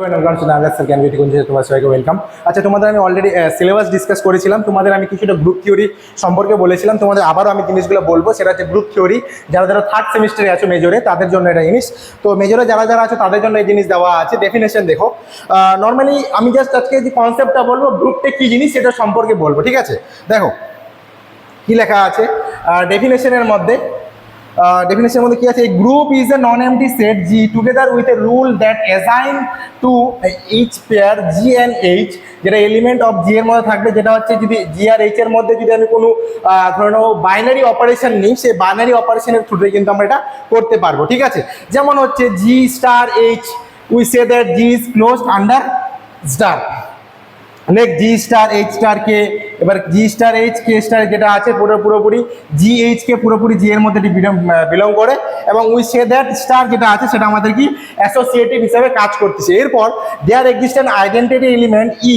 Welcome to Nagar sir Gyanjyoti Kunj তোমার সবাইকে welcome আচ্ছা তোমাদের আমি অলরেডি সিলেবাস ডিসকাস করেছিলাম। তোমাদের আমি কিছুটা গ্রুপ থিওরি সম্পর্কে বলেছিলাম। তোমাদের আবারও আমি জিনিসগুলো বলব। সেটা হচ্ছে গ্রুপ থিওরি যারা যারা থার্ড সেমিস্টারে আছো মেজরে তাদের জন্য এটা জিনিস। তো মেজরে যারা যারা আছে, তাদের জন্য এই জিনিস দেওয়া আছে। ডেফিনেশন দেখো। নর্মালি আমি জাস্ট আজকে যে কনসেপ্টটা বলব গ্রুপটা কী জিনিস সেটা সম্পর্কে বলব, ঠিক আছে? দেখো, কি লেখা আছে? ডেফিনেশনের মধ্যে ডেফিনেশনের মধ্যে কি আছে? Group is a non empty set G together with a rule that assign to each pair G and H যেটা এলিমেন্ট অফ জি এর মধ্যে থাকবে যেটা হচ্ছে যদি জি আর এইচ এর মধ্যে যদি আমি কোনো আহ, ধরে নাও বাইনারি অপারেশন নিই সেই বাইনারি অপারেশনের থ্রুতে কিন্তু আমরা এটা করতে পারব ঠিক আছে? যেমন হচ্ছে G star H we say that G is closed under star next G star H star K এবার G star H K star যেটা আছে পুরো পুরোপুরি জি এইচ কে পুরোপুরি জি এর মধ্যে বিলং করে। এবং উই সে দ্যাট স্টার যেটা আছে সেটা আমাদের কি অ্যাসোসিয়েটিভ হিসাবে কাজ করতেছে। এরপর দেয়ার এক্সিস্টেন্ট আইডেন্টিটি এলিমেন্ট ই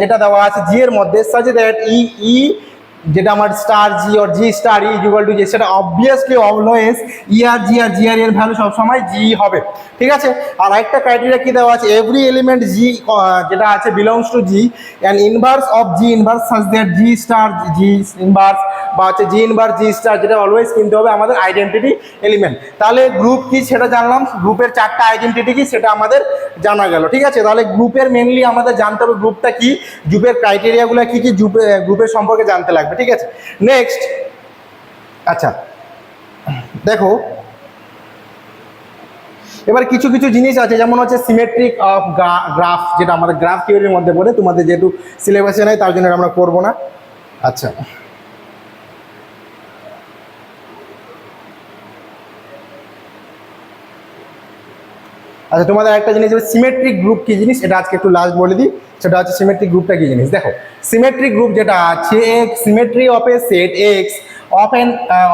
যেটা দেওয়া আছে জি এর মধ্যে সাজে দ্যাট ই ই যেটা আমার star G or G star E equal to G সেটা অবভিয়াসলি অলওয়েজ ই আর জি আর জি আর এর ভ্যালু সবসময় জি হবে। ঠিক আছে? আর একটা ক্রাইটেরিয়া কি দেওয়া আছে? এভরি এলিমেন্ট জি যেটা আছে belongs to G and inverse of G inverse such that G star G inverse বা হচ্ছে জি ইনভার্স জি স্টার যেটা অলওয়েজ কিনতে হবে আমাদের আইডেন্টিটি এলিমেন্ট তাহলে গ্রুপ কি সেটা জানলাম? গ্রুপের চারটা আইডেন্টিটি কি সেটা আমাদের জানা গেল। ঠিক আছে? তাহলে গ্রুপের মেনলি আমাদের জানতে হবে গ্রুপটা কি? গ্রুপের ক্রাইটেরিয়াগুলো কি কি? গ্রুপের সম্পর্কে জানতে লাগবে। ঠিক আছে? নেক্সট আচ্ছা দেখো, এবার কিছু কিছু জিনিস আছে, যেমন হচ্ছে সিমেট্রিক অফ গ্রাফ যেটা আমাদের গ্রাফ থিওরির মধ্যে পড়ে, তোমাদের যেহেতু সিলেবাসে নেই, তার জন্য আমরা করব না। আচ্ছা আচ্ছা তোমাদের একটা জিনিস সিমেট্রিক গ্রুপ কি জিনিস? এটা আজকে একটু লাস্ট বলে দিই। সেটা হচ্ছে সিমেট্রিক গ্রুপটা কি জিনিস? দেখো সিমেট্রিক গ্রুপ যেটা আছে X symmetry of a set X of N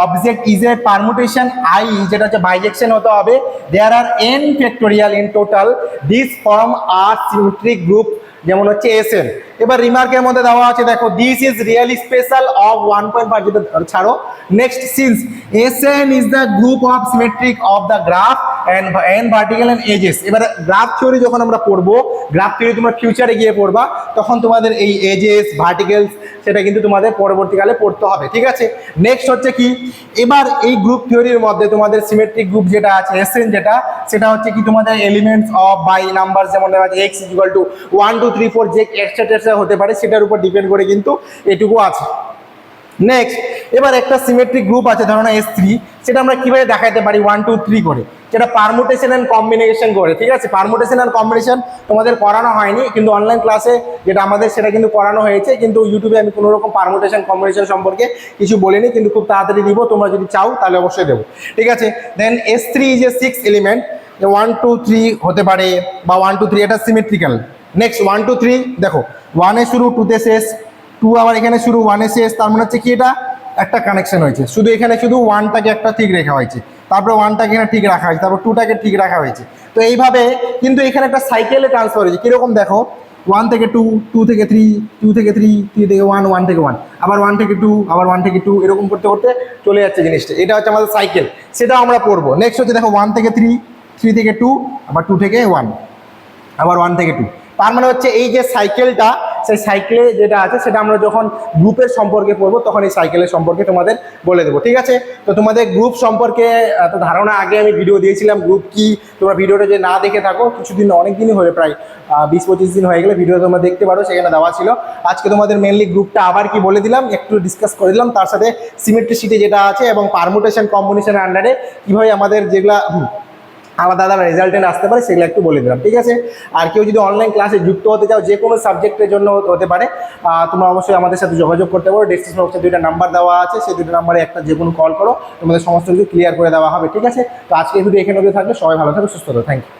object is a permutation I যেটা হচ্ছে বাইজেকশন হতে হবে। There are N factorial in total this form are symmetric group যেমন হচ্ছে এস এন এবার রিমার্কের মধ্যে দেওয়া আছে, দেখো this is really special of one point five যেটা ছাড়ো। Next since S N is the group of symmetric of the graph N vertical and edges এবার গ্রাফ থিওরি যখন আমরা পড়ব গ্রাফ থিওরি তোমরা ফিউচারে গিয়ে পড়বা, তখন তোমাদের এই এজেস ভার্টিক্যালস সেটা কিন্তু তোমাদের পরবর্তীকালে পড়তে হবে, ঠিক আছে? নেক্সট হচ্ছে কি? এবার এই গ্রুপ থিওরির মধ্যে তোমাদের সিমেট্রিক গ্রুপ যেটা আছে এসএন যেটা, সেটা হচ্ছে কি তোমাদের এলিমেন্টস অফ বাই নাম্বার যেমন X equal to one two three four যে এক্সট্রা হতে পারে, সেটার উপর ডিপেন্ড করে কিন্তু এটুকু আছে। নেক্সট এবার একটা সিমেট্রিক গ্রুপ আছে, ধরো এস থ্রি সেটা আমরা কীভাবে দেখাতে পারি? ওয়ান টু থ্রি করে। যেটা পারমোটেশন অ্যান্ড কম্বিনেশন করে, ঠিক আছে? পারমোটেশন অ্যান্ড কম্বিনেশন তোমাদের করানো হয়নি, কিন্তু অনলাইন ক্লাসে যেটা আমাদের, সেটা কিন্তু করানো হয়েছে, কিন্তু ইউটিউবে আমি কোনো রকম পারমুটেশন কম্বিনেশন সম্পর্কে কিছু বলিনি, কিন্তু খুব তাড়াতাড়ি দিব, তোমরা যদি চাও, তাহলে অবশ্যই দেবো। ঠিক আছে? Then S three is a six element one two three হতে পারে, বা ওয়ান টু থ্রি এটা symmetrical next one two three দেখো ওয়ানে শুরু টুতে শেষ টু আবার এখানে শুরু ওয়ানে শেষ, তার মানে হচ্ছে কি এটা? একটা কানেকশন হয়েছে। শুধু এখানে শুধু ওয়ানটাকে একটা ঠিক রেখা হয়েছে। তারপরে ওয়ানটাকে এখানে ঠিক রাখা হয়েছে। তারপর টুটাকে ঠিক রাখা হয়েছে। তো এইভাবে কিন্তু এখানে একটা সাইকেলে ট্রান্সফার হয়েছে। কীরকম দেখো? ওয়ান থেকে টু টু থেকে থ্রি টু থেকে থ্রি থ্রি থেকে ওয়ান ওয়ান থেকে ওয়ান আবার ওয়ান থেকে টু আবার ওয়ান থেকে টু এরকম করতে করতে চলে যাচ্ছে জিনিসটা। এটা হচ্ছে আমাদের সাইকেল সেটাও আমরা পড়ব। নেক্সট হচ্ছে দেখো ওয়ান থেকে থ্রি থ্রি থেকে টু আবার টু থেকে ওয়ান আবার ওয়ান থেকে টু তার মানে হচ্ছে এই যে সাইকেলটা সেই সাইকেলে যেটা আছে সেটা আমরা যখন গ্রুপের সম্পর্কে পড়ব, তখন এই সাইকেলের সম্পর্কে তোমাদের বলে দেবো, ঠিক আছে? তো তোমাদের গ্রুপ সম্পর্কে এত ধারণা আগে আমি ভিডিও দিয়েছিলাম, গ্রুপ কি, তোমরা ভিডিওটা যে না দেখে থাকো, কিছুদিন অনেক দিনই হয়ে প্রায় বিশ পঁচিশ দিন হয়ে গেলে ভিডিও তোমরা দেখতে পারো, সেখানে দেওয়া ছিল। আজকে তোমাদের মেনলি গ্রুপটা আবার কি বলে দিলাম, একটু ডিসকাস করে দিলাম, তার সাথে সিমেট্রিসিটি যেটা আছে এবং পারমুটেশন কম্বিনেশনের আন্ডারে কীভাবে আমাদের যেগুলা আলাদা আলাদা রেজাল্টেন্ট আসতে পারে, সেগুলো একটু বলে দিলাম, ঠিক আছে? আর কেউ যদি অনলাইন ক্লাসে যুক্ত হতে চাও যে কোনো সাবজেক্টের জন্য হতে পারে তোমরা অবশ্যই আমাদের সাথে যোগাযোগ করতে পারো। ডিসক্রিপশন বক্সে দুইটা নাম্বার দেওয়া আছে, সেই দুটো নাম্বারে একটা যে কোনো কল করো, তোমাদের সমস্ত কিছু ক্লিয়ার করে দেওয়া হবে, ঠিক আছে? তো আজকে ভিডিও এখানে থাকবে সবাই ভালো থাকবে সুস্থ থাকো থ্যাংক ইউ